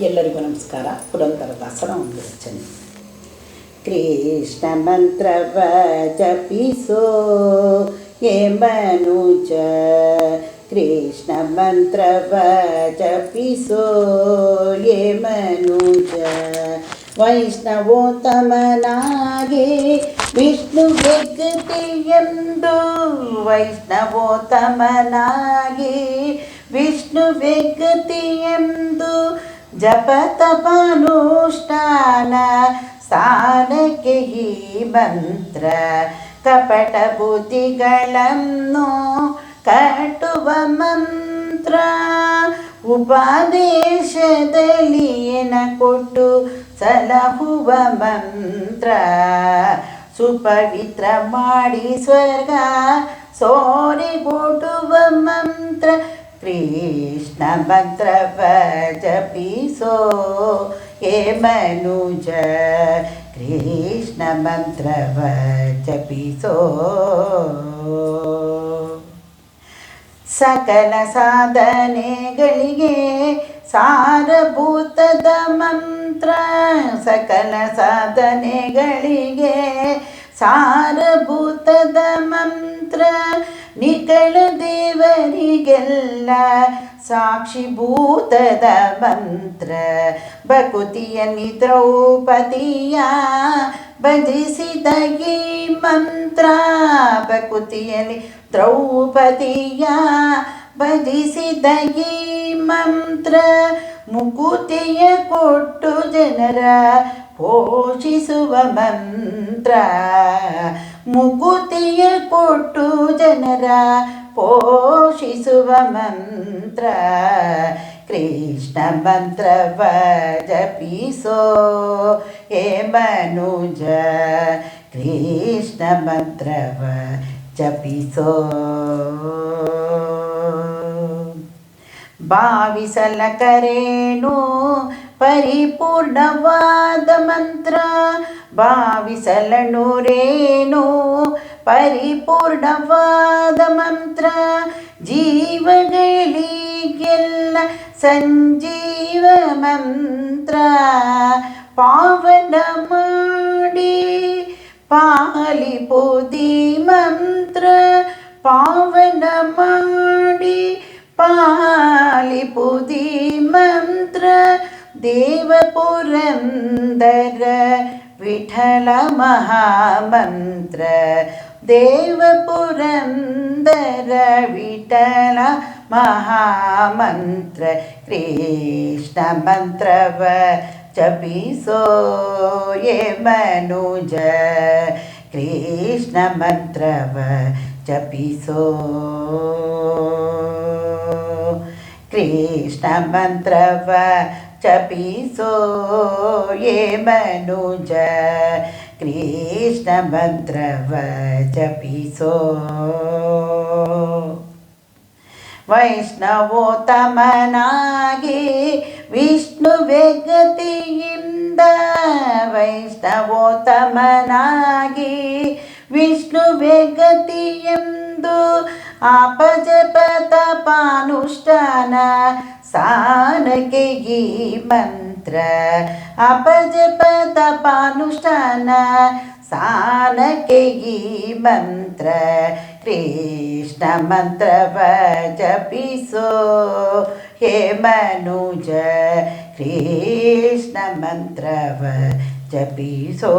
ಎಲ್ಲರಿಗೂ ನಮಸ್ಕಾರ ಪುರಂದರ ದಾಸರ ಒಂದು ರಚನೆ ಕೃಷ್ಣ ಮಂತ್ರವ ಜಪಿಸೋ ಏ ಮನುಜ ಕೃಷ್ಣ ಮಂತ್ರವ ಜಪಿಸೋ ಏ ಮನುಜ ವೈಷ್ಣವೋತ್ತಮನಾಗಿ ವಿಷ್ಣು ಎಂದು ವೈಷ್ಣವೋತ್ತಮನಾಗಿ ವಿಷ್ಣು ಎಂದು ಜಪ ತಪಾನುಷ್ಠಾನ ಸ್ಥಾನಕ್ಕೆ ಈ ಮಂತ್ರ, ಕಪಟ ಬುದ್ಧಿಗಳನ್ನು ಕಟ್ಟುವ ಮಂತ್ರ, ಉಪದೇಶದಲ್ಲಿ ಏನ ಕೊಟ್ಟು ಸಲಹುವ ಮಂತ್ರ. ಸುಪವಿತ್ರ ಮಾಡಿ ಸ್ವರ್ಗ ಸೋರಿಗೊಡುವ ಜಪಿಸೋ ಏ ಮನುಜ ಕೃಷ್ಣ ಮಂತ್ರವ ಜಪಿಸೋ ಸಕಲ ಸಾಧನೆಗಳಿಗೆ ಸಾರಭೂತದ ಮಂತ್ರ, ಸಕಲ ಸಾಧನೆಗಳಿಗೆ ಸಾರಭೂತದ ಮಂತ್ರ, ನಿಕಳ ದೇವರಿಗೆಲ್ಲ ಸಾಕ್ಷಿಭೂತದ ಮಂತ್ರ. ಭಕುತಿಯ ದ್ರೌಪದಿಯ ಭಜಿಸಿದ ಈ ಮಂತ್ರ. ಭಕುತಿಯಲ್ಲಿ ದ್ರೌಪದಿಯ ಭಜಿಸಿದ ಈ ಮಂತ್ರ. ಮುಕುತಿಯ ಕೊಟ್ಟು ಜನರ ಪೋಷಿಸುವ ಮಂತ್ರ. ಮುಕುತಿಯ ಕೊಟ್ಟು ಜನರ ಪೋಷಿಸುವ ಮಂತ್ರ. ಕೃಷ್ಣ ಮಂತ್ರವ ಜಪಿಸೋ ಹೇ ಮನುಜ. ಕೃಷ್ಣ ಮಂತ್ರವ ಜಪಿಸೋ ಭಾವಿಸಲ ಕರೇಣು ಪರಿಪೂರ್ಣವಾದ ಮಂತ್ರ. ಭಾವಿಸಲನುರೇನು ಪರಿಪೂರ್ಣವಾದ ಮಂತ್ರ ಜೀವಗಳಿಗೆಲ್ಲ ಸಂಜೀವ ಮಂತ್ರ ಪಾವನ ಮಾಡಿ ಪಾಲಿಪುದಿ ಮಂತ್ರ ಪಾವನ ಮಾಡಿ ಪಾಲಿಪುದಿ ಮಂತ್ರ देवपुरन्दर विठलमहामन्त्र देवपुरन्दर विठल महामन्त्र। कृष्णमन्त्रव जपिसो ये मनुज। कृष्णमन्त्रव जपिसो। कृष्णमन्त्रव चपीसो ये मनुज कृष्णभद्रव जपीसो वैष्णवोत्तमनागे विष्णुवेगतियिन्द वैष्णवोत्तमनागे ಮಂತ್ರವ ಜಪಿಸೋ ವೈಷ್ಣವೋತ್ತಮನಾಗಿ ವಿಷ್ಣು ಗತಿಯಿಂದ ವೈಷ್ಣವೋತ್ತಮನಾಗಿ ವಿಷ್ಣು ಗತಿಯೆಂದು ಆಪಜಪತ ಪಾನುಷ್ಠಾನ ಸಾನಕ್ಕೆ ಈ ಮಂತ್ರ ಅಪಜಪತ ಪಾನುಷ್ಠಾನ ಸಾನಕ್ಕೆ ಈ ಮಂತ್ರ ಕೃಷ್ಣ ಮಂತ್ರವ ಜಪಿಸೋ ಹೇ ಮನುಜ ಕೃಷ್ಣ ಮಂತ್ರವ ಜಪಿಸೋ